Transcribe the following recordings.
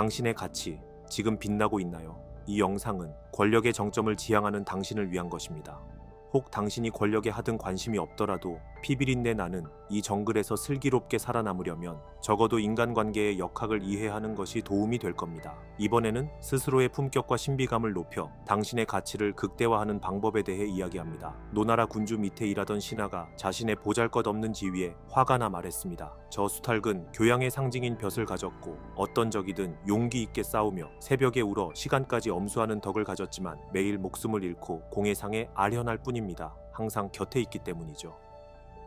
당신의 가치 지금 빛나고 있나요? 이 영상은 권력의 정점을 지향하는 당신을 위한 것입니다. 혹 당신이 권력에 하등 관심이 없더라도 피비린내 나는 이 정글에서 슬기롭게 살아남으려면 적어도 인간관계의 역학을 이해하는 것이 도움이 될 겁니다. 이번에는 스스로의 품격과 신비감을 높여 당신의 가치를 극대화하는 방법에 대해 이야기합니다. 노나라 군주 밑에 일하던 신하가 자신의 보잘것없는 지위에 화가 나 말했습니다. 저 수탈근 교양의 상징인 벼슬 가졌고 어떤 적이든 용기 있게 싸우며 새벽에 울어 시간까지 엄수하는 덕을 가졌지만 매일 목숨을 잃고 공해상에 아련할 뿐입니다. 항상 곁에 있기 때문이죠.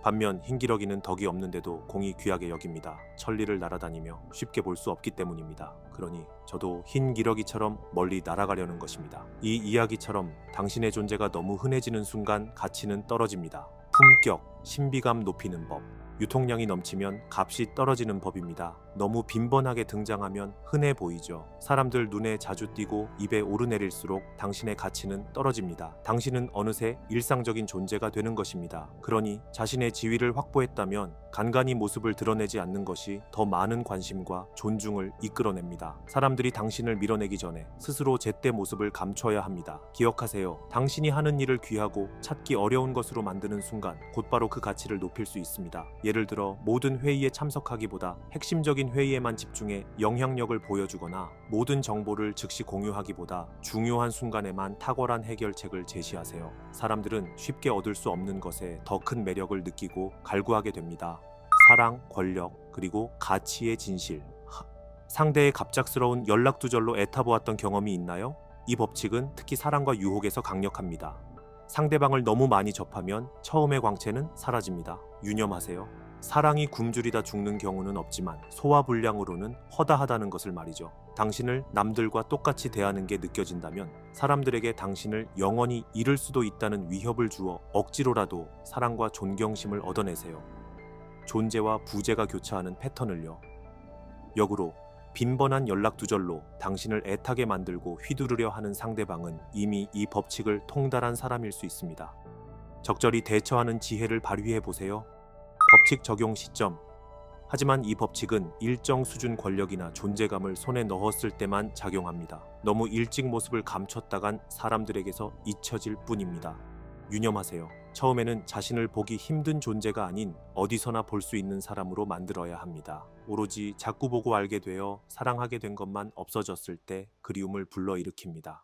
반면 흰기러기는 덕이 없는데도 공이 귀하게 여깁니다. 천리를 날아다니며 쉽게 볼 수 없기 때문입니다. 그러니 저도 흰기러기처럼 멀리 날아가려는 것입니다. 이 이야기처럼 당신의 존재가 너무 흔해지는 순간 가치는 떨어집니다. 품격, 신비감 높이는 법. 유통량이 넘치면 값이 떨어지는 법입니다. 너무 빈번하게 등장하면 흔해 보이죠. 사람들 눈에 자주 띄고 입에 오르내릴수록 당신의 가치는 떨어집니다. 당신은 어느새 일상적인 존재가 되는 것입니다. 그러니 자신의 지위를 확보했다면 간간히 모습을 드러내지 않는 것이 더 많은 관심과 존중을 이끌어냅니다. 사람들이 당신을 밀어내기 전에 스스로 제때 모습을 감춰야 합니다. 기억하세요. 당신이 하는 일을 귀하고 찾기 어려운 것으로 만드는 순간 곧바로 그 가치를 높일 수 있습니다. 예를 들어 모든 회의에 참석하기보다 핵심 적인 회의에만 집중해 영향력을 보여주거나 모든 정보를 즉시 공유하기보다 중요한 순간에만 탁월한 해결책을 제시하세요. 사람들은 쉽게 얻을 수 없는 것에 더 큰 매력을 느끼고 갈구하게 됩니다. 사랑, 권력, 그리고 가치의 진실. 하, 상대의 갑작스러운 연락 두절로 애타보았던 경험이 있나요? 이 법칙은 특히 사랑과 유혹에서 강력합니다. 상대방을 너무 많이 접하면 처음의 광채는 사라집니다. 유념하세요. 사랑이 굶주리다 죽는 경우는 없지만 소화불량으로는 허다하다는 것을 말이죠. 당신을 남들과 똑같이 대하는 게 느껴진다면 사람들에게 당신을 영원히 잃을 수도 있다는 위협을 주어 억지로라도 사랑과 존경심을 얻어내세요. 존재와 부재가 교차하는 패턴을요. 역으로 빈번한 연락 두절로 당신을 애타게 만들고 휘두르려 하는 상대방은 이미 이 법칙을 통달한 사람일 수 있습니다. 적절히 대처하는 지혜를 발휘해 보세요. 법칙 적용 시점. 하지만 이 법칙은 일정 수준 권력이나 존재감을 손에 넣었을 때만 작용합니다. 너무 일찍 모습을 감췄다간 사람들에게서 잊혀질 뿐입니다. 유념하세요. 처음에는 자신을 보기 힘든 존재가 아닌 어디서나 볼 수 있는 사람으로 만들어야 합니다. 오로지 자꾸 보고 알게 되어 사랑하게 된 것만 없어졌을 때 그리움을 불러일으킵니다.